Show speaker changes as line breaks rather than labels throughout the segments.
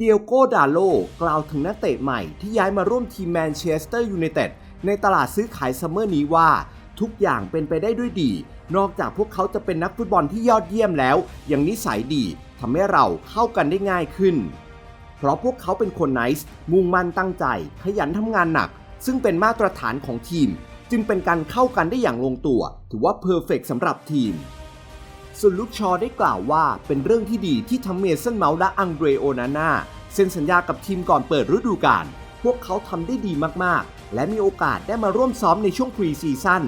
เดียโกดาโลกล่าวถึงนักเตะใหม่ที่ย้ายมาร่วมทีมแมนเชสเตอร์ยูไนเต็ดในตลาดซื้อขายซัมเมอร์นี้ว่า ทุกอย่างเป็นไปได้ด้วยดี นอกจากพวกเขาจะเป็นนักฟุตบอลที่ยอดเยี่ยมแล้ว ยังนิสัยดีทำให้เราเข้ากันได้ง่ายขึ้น เพราะพวกเขาเป็นคนไนส์มุ่งมั่นตั้งใจ ขยันทำงานหนัก ซึ่งเป็นมาตรฐานของทีม จึงเป็นการเข้ากันได้อย่างลงตัว ถือว่าเพอร์เฟกสำหรับทีม ส่วนลุกชอได้กล่าวว่าเป็นเรื่องที่ดีที่ทั้งเมสันเมาส์และอังเดรโอนาน่าเซ็นสัญญากับทีมก่อนเปิดฤดูกาลพวกเขาทำได้ดีมากๆ และมีโอกาสได้มาร่วมซ้อมในช่วงพรีซีซั่น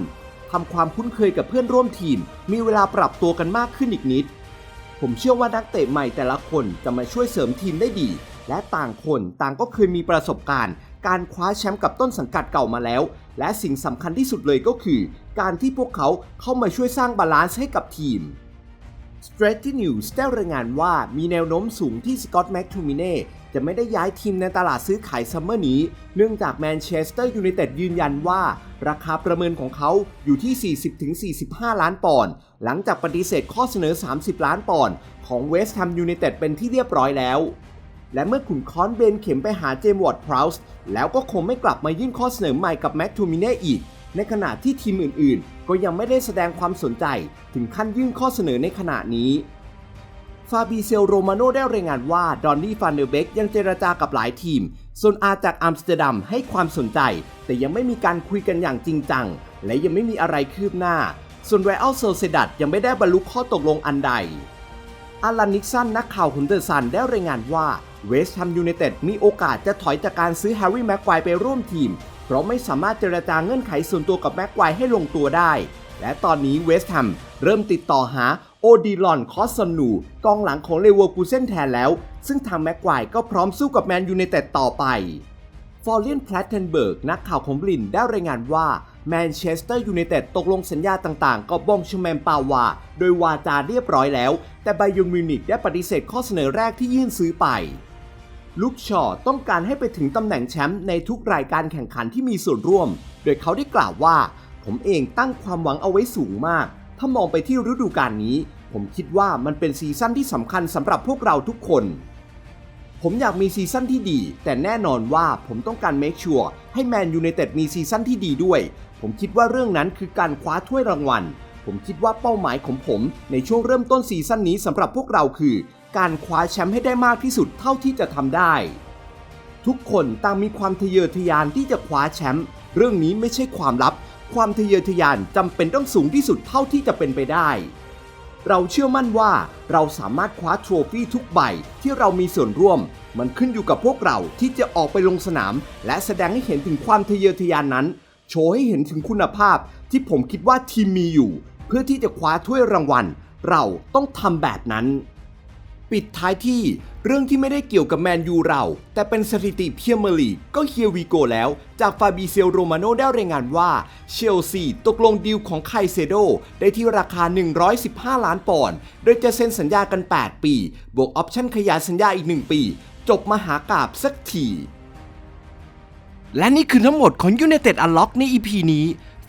ทำความคุ้นเคยกับเพื่อนร่วมทีม มีเวลาปรับตัวกันมากขึ้นอีกนิด ผมเชื่อว่านักเตะใหม่แต่ละคนจะมาช่วยเสริมทีมได้ดี และต่างคนต่างก็เคยมีประสบการณ์ การคว้าแชมป์กับต้นสังกัดเก่ามาแล้ว และสิ่งสำคัญที่สุดเลยก็คือ การที่พวกเขาเข้ามาช่วยสร้างบาลานซ์ให้กับทีม s t r a t e News ได้รายงานว่ามีแนวโน้มสูงที่สกอตแม็กทูมิเน่จะไม่ได้ย้ายทีมในตลาดซื้อขายซัมเมอร์นี้ เนื่องจากแมนเชสเตอร์ยูไนเต็ดยืนยันว่า ราคาประเมินของเขาอยู่ที่ 40-45 ล้านปอนด์หลังจากปฏิเสธข้อเสนอ 30 ล้านปอนด์ของเวสต์แฮมยูไนเต็ดเป็นที่เรียบร้อยแล้ว และเมื่อขุนค้อนเบนเข็มไปหาเจมส์วอร์ดพราวส์แล้วก็คงไม่กลับมายื่นข้อเสนอใหม่กับแม็กทูมิเน่อีก ในขณะที่ทีมอื่นๆ ก็ยังไม่ได้แสดงความสนใจถึงขั้นยื่นข้อเสนอในขณะนี้ฟาบีเซลโรมาโนได้รายงานว่า ดอนนี่ฟานเดอร์เบกยังเจรจากับหลายทีมส่วนอาจากอัมสเตอร์ดัมให้ความสนใจ แต่ยังไม่มีการคุยกันอย่างจริงจัง และยังไม่มีอะไรคืบหน้า ส่วนไรอัลเซลเซดัตยังไม่ได้บรรลุข้อตกลงอันใดอารันนิกสันนักข่าวขุนเดอร์ซันได้รายงานว่าเวสต์แฮมยูไนเต็ดมีโอกาสจะถอยจากการซื้อแฮร์รี่แม็กควายไปร่วมทีม ราะไม่สามารถเจรจาเงื่อนไขส่วนตัวกับแม็กควให้ลงตัวได้ และตอนนี้เวสต์แฮมเริ่มติดต่อหาโอดีลอนคอสซอนูกองหลังของเลเวอร์คูเซนแทนแล้ว ซึ่งทางแม็กควก็พร้อมสู้กับแมนยูไนเต็ดต่อไปฟอร์เลียนแพลตเทนเบิร์กนักข่าวของบลินได้รายงานว่าแมนเชสเตอร์ยูไนเต็ดตกลงสัญญาต่างๆ กับบองชแมนปาวา โดยวาจาเรียบร้อยแล้ว แต่ไบยูมิวนิกได้ปฏิเสธข้อเสนอแรกที่ยื่นซื้อไป ลูกชอต้องการให้ไปถึงตำแหน่งแชมป์ในทุกรายการแข่งขันที่มีส่วนร่วม โดยเขาได้กล่าวว่า ผมเองตั้งความหวังเอาไว้สูงมาก ถ้ามองไปที่ฤดูกาลนี้ ผมคิดว่ามันเป็นซีซั่นที่สำคัญสำหรับพวกเราทุกคน ผมอยากมีซีซั่นที่ดี แต่แน่นอนว่าผมต้องการเมคชัวร์ให้แมนยูไนเต็ดมีซีซั่นที่ดีด้วย ผมคิดว่าเรื่องนั้นคือการคว้าถ้วยรางวัล ผมคิดว่าเป้าหมายของผมในช่วงเริ่มต้นซีซั่นนี้สำหรับพวกเราคือ การคว้าแชมป์ให้ได้มากที่สุดเท่าที่จะทำได้ ทุกคนต่างมีความทะเยอทะยานที่จะคว้าแชมป์เรื่องนี้ไม่ใช่ความลับ ความทะเยอทะยานจำเป็นต้องสูงที่สุดเท่าที่จะเป็นไปได้ เราเชื่อมั่นว่าเราสามารถคว้าโทรฟี่ทุกใบที่เรามีส่วนร่วม มันขึ้นอยู่กับพวกเราที่จะออกไปลงสนาม และแสดงให้เห็นถึงความทะเยอทะยานนั้น โชว์ให้เห็นถึงคุณภาพที่ผมคิดว่าทีมมีอยู่ เพื่อที่จะคว้าถ้วยรางวัล เราต้องทำแบบนั้น ปิดท้ายที่เรื่องที่ไม่ได้เกี่ยวกับแมนยูเรา แต่เป็นสถิติเพียเมลีก็เฮียวีโกแล้ว จากฟาบิเซลโรมาโนได้รายงานว่า เชลซีตกลงดีลของไคเซโดได้ที่ราคา 115 ล้านปอนด์โดยจะเซ็นสัญญากัน 8 ปี บวกออปชั่นขยายสัญญาอีก 1 ปี จบมหากาบสักทีและนี่คือทั้งหมดของ United Unlock ใน EP นี้